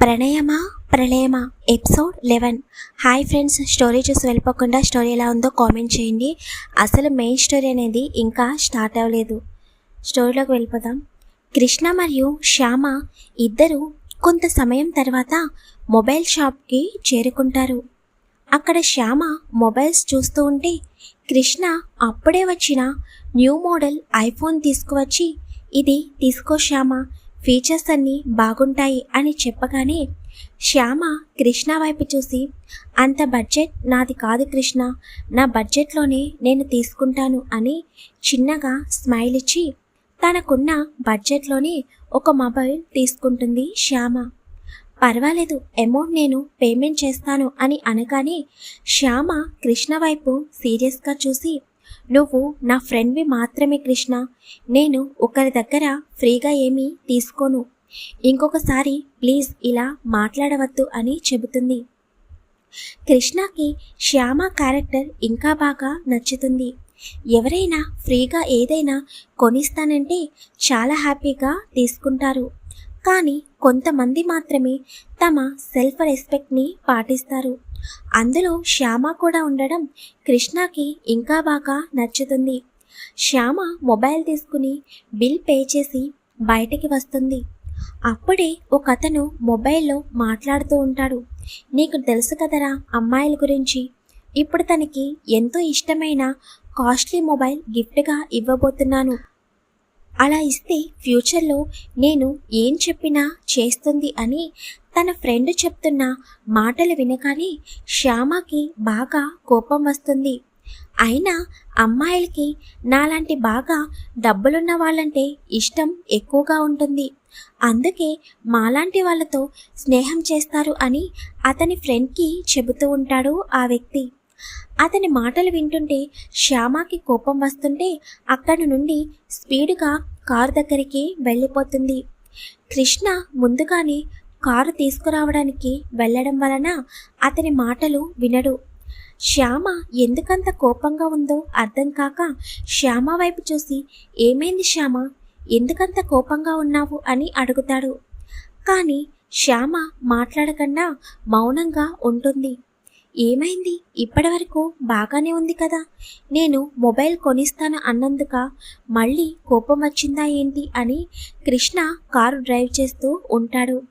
ప్రణయమా? ప్రళయమా? Episode eleven. Hi friends story చూసి వెళ్ళిపోకుండా story ఎలా ఉందో కామెంట్ చేయండి. అసలు మెయిన్ స్టోరీ అనేది ఇంకా స్టార్ట్ అవ్వలేదు. స్టోరీలోకి వెళ్ళిపోదాం. కృష్ణ మరియు శ్యామ ఇద్దరు కొంత సమయం తర్వాత మొబైల్ షాప్కి చేరుకుంటారు. అక్కడ శ్యామ మొబైల్స్ చూస్తూ ఉంటే కృష్ణ అప్పుడే వచ్చిన న్యూ మోడల్ ఐఫోన్ తీసుకువచ్చి ఇది తీసుకో శ్యామ ఫీచర్స్ అన్నీ బాగుంటాయి అని చెప్పగానే శ్యామ కృష్ణ వైపు చూసి అంత బడ్జెట్ నాది కాదు కృష్ణ. నా బడ్జెట్లోనే నేను తీసుకుంటాను అని చిన్నగా స్మైల్ ఇచ్చి తనకున్న బడ్జెట్లోనే ఒక మొబైల్ తీసుకుంటుంది శ్యామ. పర్వాలేదు అమౌంట్ నేను పేమెంట్ చేస్తాను అని అనగానే శ్యామ కృష్ణ వైపు సీరియస్గా చూసి నువ్వు నా ఫ్రెండ్వి మాత్రమే కృష్ణ. నేను ఒకరి దగ్గర ఫ్రీగా ఏమీ తీసుకోను. ఇంకొకసారి ప్లీజ్ ఇలా మాట్లాడవద్దు అని చెబుతుంది. కృష్ణకి శ్యామ క్యారెక్టర్ ఇంకా బాగా నచ్చుతుంది. ఎవరైనా ఫ్రీగా ఏదైనా కొనిస్తానంటే చాలా హ్యాపీగా తీసుకుంటారు. కానీ కొంతమంది మాత్రమే తమ సెల్ఫ్ రెస్పెక్ట్ని పాటిస్తారు. అందులో శ్యామ కూడా ఉండడం కృష్ణకి ఇంకా బాగా నచ్చుతుంది. శ్యామ మొబైల్ తీసుకుని బిల్ పే చేసి బయటికి వస్తుంది. అప్పుడే ఒక అతను మొబైల్లో మాట్లాడుతూ ఉంటాడు. నీకు తెలుసు కదరా అమ్మాయిల గురించి? ఇప్పుడు తనకి ఎంతో ఇష్టమైన కాస్ట్లీ మొబైల్ గిఫ్ట్గా ఇవ్వబోతున్నాను. అలా ఇస్తే ఫ్యూచర్లో నేను ఏం చెప్పినా చేస్తుంది అని తన ఫ్రెండ్ చెప్తున్న మాటలు వినగానే శ్యామకి బాగా కోపం వస్తుంది. అయినా అమ్మాయిలకి నాలాంటి బాగా డబ్బులున్న వాళ్ళంటే ఇష్టం ఎక్కువగా ఉంటుంది. అందుకే మాలాంటి వాళ్ళతో స్నేహం చేస్తారు అని అతని ఫ్రెండ్కి చెబుతూ ఉంటాడు ఆ వ్యక్తి. అతని మాటలు వింటుంటే శ్యామకి కోపం వస్తుంటే అక్కడి నుండి స్పీడ్గా కారు దగ్గరికి వెళ్ళిపోతుంది. కృష్ణ ముందుగానే కారు తీసుకురావడానికి వెళ్ళడం వలన అతని మాటలు వినడు. శ్యామ ఎందుకంత కోపంగా ఉందో అర్థం కాక శ్యామ వైపు చూసి ఏమైంది శ్యామ? ఎందుకంత కోపంగా ఉన్నావు? అని అడుగుతాడు. కానీ శ్యామ మాట్లాడకుండా మౌనంగా ఉంటుంది. ఏమైంది? ఇప్పటి వరకు బాగానే ఉంది కదా. నేను మొబైల్ కొనిస్తాను అన్నందుక మళ్ళీ కోపం వచ్చిందా ఏంటి అని కృష్ణ కారు డ్రైవ్ చేస్తూ ఉంటాడు.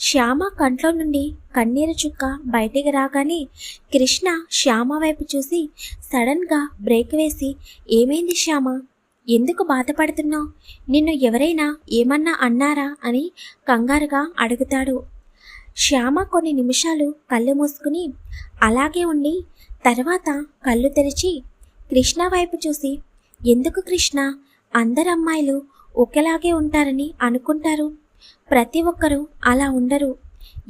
శ్యామ కంట్లో నుండి కన్నీరు చుక్క బయటికి రాగానే కృష్ణ శ్యామ వైపు చూసి సడన్గా బ్రేక్ వేసి ఏమైంది శ్యామ? ఎందుకు బాధపడుతున్నావు? నిన్ను ఎవరైనా ఏమన్నా అన్నారా? అని కంగారుగా అడుగుతాడు. శ్యామ కొన్ని నిమిషాలు కళ్ళు మూసుకుని అలాగే ఉండి తర్వాత కళ్ళు తెరిచి కృష్ణ వైపు చూసి ఎందుకు కృష్ణ? అందరు అమ్మాయిలు ఒకేలాగే ఉంటారని అనుకుంటారు. ప్రతి ఒక్కరూ అలా ఉండరు.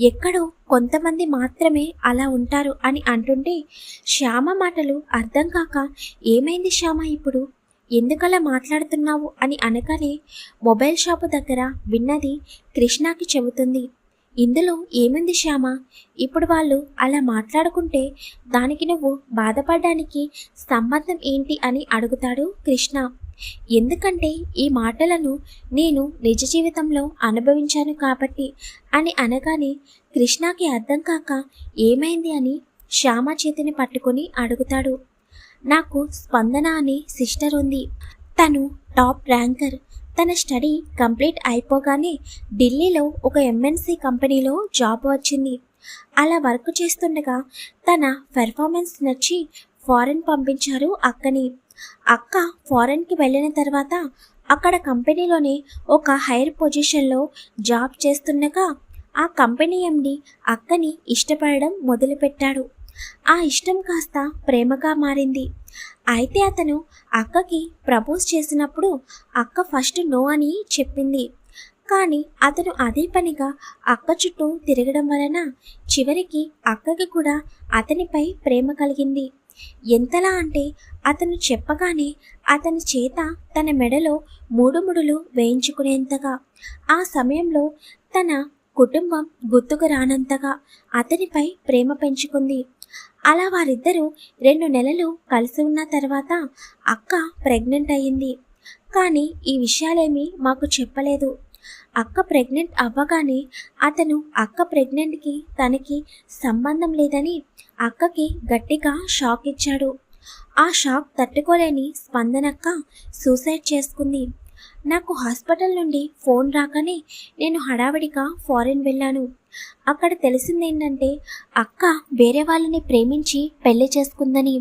ఎక్కడో కొంతమంది మాత్రమే అలా ఉంటారు అని అంటుంటే శ్యామ మాటలు అర్థం కాక ఏమైంది శ్యామ ఇప్పుడు? ఎందుకలా మాట్లాడుతున్నావు? అని అనగానే మొబైల్ షాపు దగ్గర విన్నది కృష్ణకి చెబుతుంది. ఇందులో ఏముంది శ్యామ? ఇప్పుడు వాళ్ళు అలా మాట్లాడుకుంటే దానికి నువ్వు బాధపడడానికి సంబంధం ఏంటి అని అడుగుతాడు కృష్ణ. ఎందుకంటే ఈ మాటలను నేను నిజ జీవితంలో అనుభవించాను కాబట్టి అని అనగానే కృష్ణకి అర్థం కాక ఏమైంది అని శ్యామ చేతిని పట్టుకొని అడుగుతాడు. నాకు స్పందన అనే సిస్టర్ ఉంది. తను టాప్ ర్యాంకర్. తన స్టడీ కంప్లీట్ అయిపోగానే ఢిల్లీలో ఒక ఎంఎన్సి కంపెనీలో జాబ్ వచ్చింది. అలా వర్క్ చేస్తుండగా తన పెర్ఫార్మెన్స్ నచ్చి ఫారెన్ పంపించారు అక్కని. అక్క ఫారెన్కి వెళ్ళిన తర్వాత అక్కడ కంపెనీలోనే ఒక హైయర్ పొజిషన్లో జాబ్ చేస్తుండగా ఆ కంపెనీ ఎండి అక్కని ఇష్టపడడం మొదలుపెట్టాడు. ఆ ఇష్టం కాస్త ప్రేమగా మారింది. అయితే అతను అక్కకి ప్రపోజ్ చేసినప్పుడు అక్క ఫస్ట్ నో అని చెప్పింది. కానీ అతను అదే పనిగా అక్క చుట్టూ తిరగడం వలన చివరికి అక్కకి కూడా అతనిపై ప్రేమ కలిగింది. ఎంతలా అంటే అతను చెప్పగానే అతని చేత తన మెడలో మూడు ముడులు వేయించుకునేంతగా ఆ సమయంలో తన కుటుంబం గుర్తుకు రానంతగా అతనిపై ప్రేమ పెంచుకుంది. అలా వారిద్దరూ రెండు నెలలు కలిసి ఉన్న తర్వాత అక్క ప్రెగ్నెంట్ అయ్యింది. కానీ ఈ విషయాలేమీ మాకు చెప్పలేదు. అక్క ప్రెగ్నెంట్ అవ్వగానే అతను అక్క ప్రెగ్నెంట్కి తనకి సంబంధం లేదని అక్కకి గట్టిగా షాక్ ఇచ్చాడు. ఆ షాక్ తట్టుకోలేని స్పందనక్క సూసైడ్ చేసుకుంది. నాకు హాస్పిటల్ నుండి ఫోన్ రాగానే నేను హడావిడిగా ఫారిన్ వెళ్ళాను. అక్కడ తెలిసిందేంటంటే అక్క వేరే వాళ్ళని ప్రేమించి పెళ్ళి చేసుకుందని.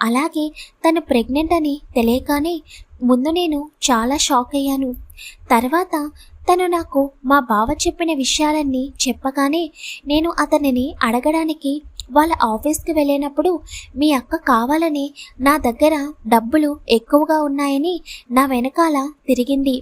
అలాగే తను ప్రెగ్నెంట్ అని తెలియగానే ముందు నేను చాలా షాక్ అయ్యాను. తర్వాత తను నాకు మా బావ చెప్పిన విషయాలన్నీ చెప్పగానే నేను అతనిని అడగడానికి వాళ్ళ ఆఫీస్కి వెళ్ళినప్పుడు మీ అక్క కావాలని నా దగ్గర డబ్బులు ఎక్కువగా ఉన్నాయని నా వెనకాల తిరిగింది.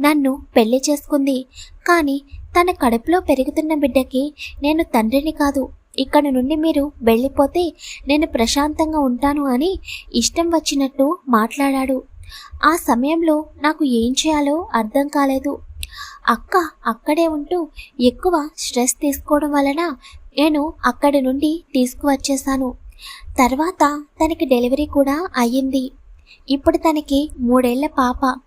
నన్ను పెళ్ళి చేసుకుంది. కానీ తన కడుపులో పెరుగుతున్న బిడ్డకి నేను తండ్రిని కాదు. ఇక్కడ నుండి మీరు వెళ్ళిపోతే నేను ప్రశాంతంగా ఉంటాను అని ఇష్టం వచ్చినట్టు మాట్లాడాడు. ఆ సమయంలో నాకు ఏం చేయాలో అర్థం కాలేదు. అక్క అక్కడే ఉంటూ ఎక్కువ స్ట్రెస్ తీసుకోవడం వలన నేను అక్కడి నుండి తీసుకువచ్చేసాను. తర్వాత తనకి డెలివరీ కూడా అయ్యింది. ఇప్పుడు తనకి మూడేళ్ళ పాప.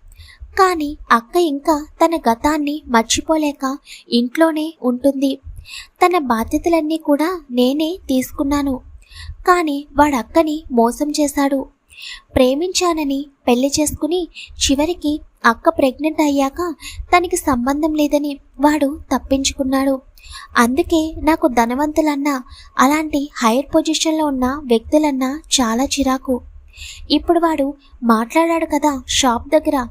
కానీ అక్క ఇంకా తన గతాన్ని మర్చిపోలేక ఇంట్లోనే ఉంటుంది. తన బాధ్యతలన్నీ కూడా నేనే తీసుకున్నాను. కానీ వాడక్కని మోసం చేశాడు. ప్రేమించానని పెళ్ళి చేసుకుని చివరికి అక్క ప్రెగ్నెంట్ అయ్యాక తనకి సంబంధం లేదని వాడు తప్పించుకున్నాడు. అందుకే నాకు ధనవంతులన్నా అలాంటి హైయర్ పొజిషన్లో ఉన్న వ్యక్తులన్నా చాలా చిరాకు. ఇప్పుడు వాడు మాట్లాడాడు కదా షాప్ దగ్గర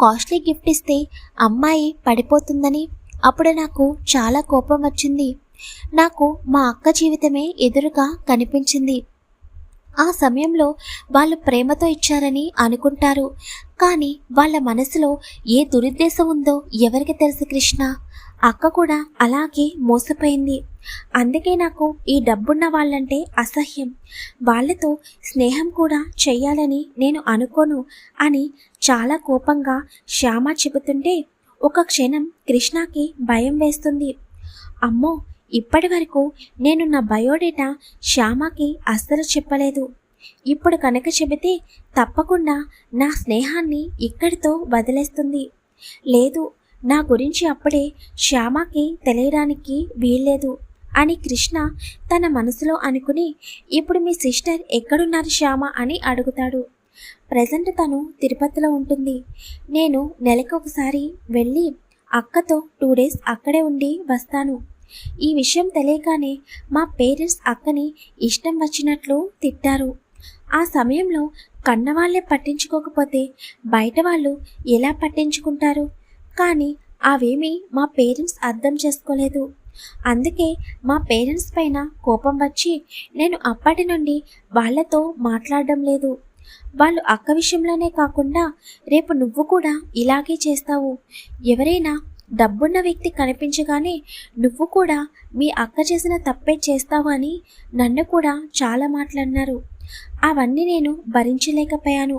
కాస్ట్లీ గిఫ్ట్ ఇస్తే అమ్మాయి పడిపోతుందని అప్పుడు నాకు చాలా కోపం వచ్చింది. నాకు మా అక్క జీవితమే ఎదురుగా కనిపించింది. ఆ సమయంలో వాళ్ళు ప్రేమతో ఇచ్చారని అనుకుంటారు. కానీ వాళ్ళ మనసులో ఏ దురుద్దేశం ఉందో ఎవరికి తెలుసు కృష్ణ? అక్క కూడా అలాగే మోసపోయింది. అందుకే నాకు ఈ డబ్బున్న వాళ్ళంటే అసహ్యం. వాళ్ళతో స్నేహం కూడా చెయ్యాలని నేను అనుకోను అని చాలా కోపంగా శ్యామ చెబుతుంటే ఒక క్షణం కృష్ణకి భయం వేస్తుంది. అమ్మో ఇప్పటి వరకు నేను నా బయోడేటా శ్యామకి అస్సలు చెప్పలేదు. ఇప్పుడు కనుక చెబితే తప్పకుండా నా స్నేహాన్ని ఇక్కడితో వదిలేస్తుంది. లేదు నా గురించి అప్పుడే శ్యామకి తెలియడానికి వీల్లేదు అని కృష్ణ తన మనసులో అనుకుని ఇప్పుడు మీ సిస్టర్ ఎక్కడున్నారు శ్యామ అని అడుగుతాడు. ప్రజెంట్ తను తిరుపతిలో ఉంటుంది. నేను నెలకు ఒకసారి వెళ్ళి అక్కతో టూ డేస్ అక్కడే ఉండి వస్తాను. ఈ విషయం తెలియగానే మా పేరెంట్స్ అక్కని ఇష్టం వచ్చినట్లు తిట్టారు. ఆ సమయంలో కన్నవాళ్ళే పట్టించుకోకపోతే బయట వాళ్ళు ఎలా పట్టించుకుంటారు? కానీ అవేమీ మా పేరెంట్స్ అర్థం చేసుకోలేదు. అందుకే మా పేరెంట్స్ పైన కోపం వచ్చి నేను అప్పటి నుండి వాళ్ళతో మాట్లాడడం లేదు. వాళ్ళు అక్క విషయంలోనే కాకుండా రేపు నువ్వు కూడా ఇలాగే చేస్తావు. ఎవరైనా డబ్బున్న వ్యక్తి కనిపించగానే నువ్వు కూడా మీ అక్క చేసిన తప్పే చేస్తావు అని నన్ను కూడా చాలా మాట్లాడినారు. అవన్నీ నేను భరించలేకపోయాను.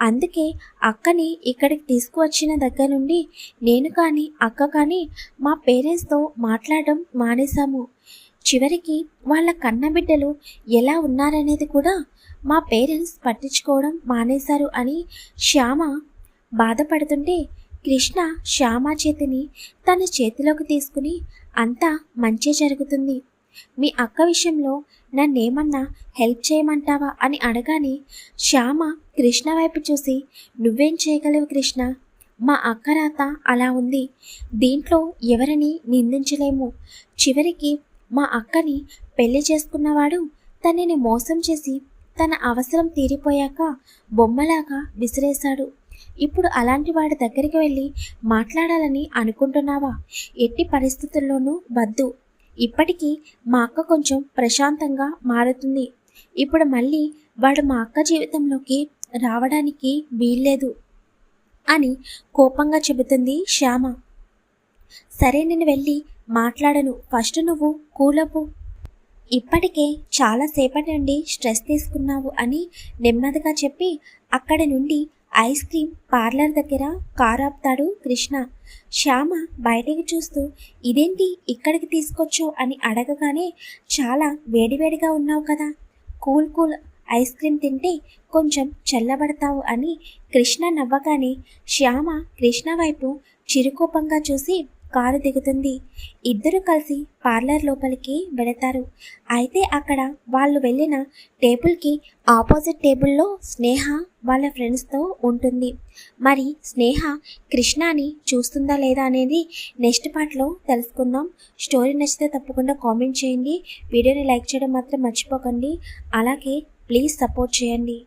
అందుకే అక్కని ఇక్కడికి తీసుకువచ్చిన దగ్గర నుండి నేను కానీ అక్క కానీ మా పేరెంట్స్తో మాట్లాడడం మానేశాము. చివరికి వాళ్ళ కన్నబిడ్డలు ఎలా ఉన్నారనేది కూడా మా పేరెంట్స్ పట్టించుకోవడం మానేశారు అని శ్యామ బాధపడుతుంటే కృష్ణ శ్యామ చేతిని తన చేతిలోకి తీసుకుని అంతా మంచి జరుగుతుంది. మీ అక్క విషయంలో నన్నేమన్నా హెల్ప్ చేయమంటావా? అని అడగానే శ్యామ కృష్ణ వైపు చూసి నువ్వేం చేయగలవు కృష్ణ? మా అక్క రాత అలా ఉంది. దీంట్లో ఎవరిని నిందించలేము. చివరికి మా అక్కని పెళ్ళి చేసుకున్నవాడు తనని మోసం చేసి తన అవసరం తీరిపోయాక బొమ్మలాగా విసిరేశాడు. ఇప్పుడు అలాంటి వాడి దగ్గరికి వెళ్ళి మాట్లాడాలని అనుకుంటున్నావా? ఎట్టి పరిస్థితుల్లోనూ వద్దు. ఇప్పటికీ మా అక్క కొంచెం ప్రశాంతంగా మారుతుంది. ఇప్పుడు మళ్ళీ వాడు మా అక్క జీవితంలోకి రావడానికి వీల్లేదు అని కోపంగా చెబుతుంది శ్యామ. సరే నేను వెళ్ళి మాట్లాడను. ఫస్ట్ నువ్వు కూలపు. ఇప్పటికే చాలాసేపటి నుండి స్ట్రెస్ తీసుకున్నావు అని నెమ్మదిగా చెప్పి అక్కడి నుండి ఐస్ క్రీమ్ పార్లర్ దగ్గర కారు ఆపుతాడు కృష్ణ. శ్యామ బయటికి చూస్తూ ఇదేంటి ఇక్కడికి తీసుకొచ్చావు? అని అడగగానే చాలా వేడివేడిగా ఉన్నావు కదా. కూల్ కూల్ ఐస్ క్రీమ్ తింటే కొంచెం చల్లబడతావు అని కృష్ణ నవ్వగానే శ్యామ కృష్ణ వైపు చిరుకోపంగా చూసి కారు దిగుతుంది. ఇద్దరు కలిసి పార్లర్ లోపలికి వెళతారు. అయితే అక్కడ వాళ్ళు వెళ్ళిన టేబుల్కి ఆపోజిట్ టేబుల్లో స్నేహ వాళ్ళ ఫ్రెండ్స్తో ఉంటుంది. మరి స్నేహ కృష్ణాని చూస్తుందా లేదా అనేది నెక్స్ట్ పార్ట్లో తెలుసుకుందాం. స్టోరీ నచ్చితే తప్పకుండా కామెంట్ చేయండి. వీడియోని లైక్ చేయడం మాత్రం మర్చిపోకండి. అలాగే ప్లీజ్ సపోర్ట్ చేయండి.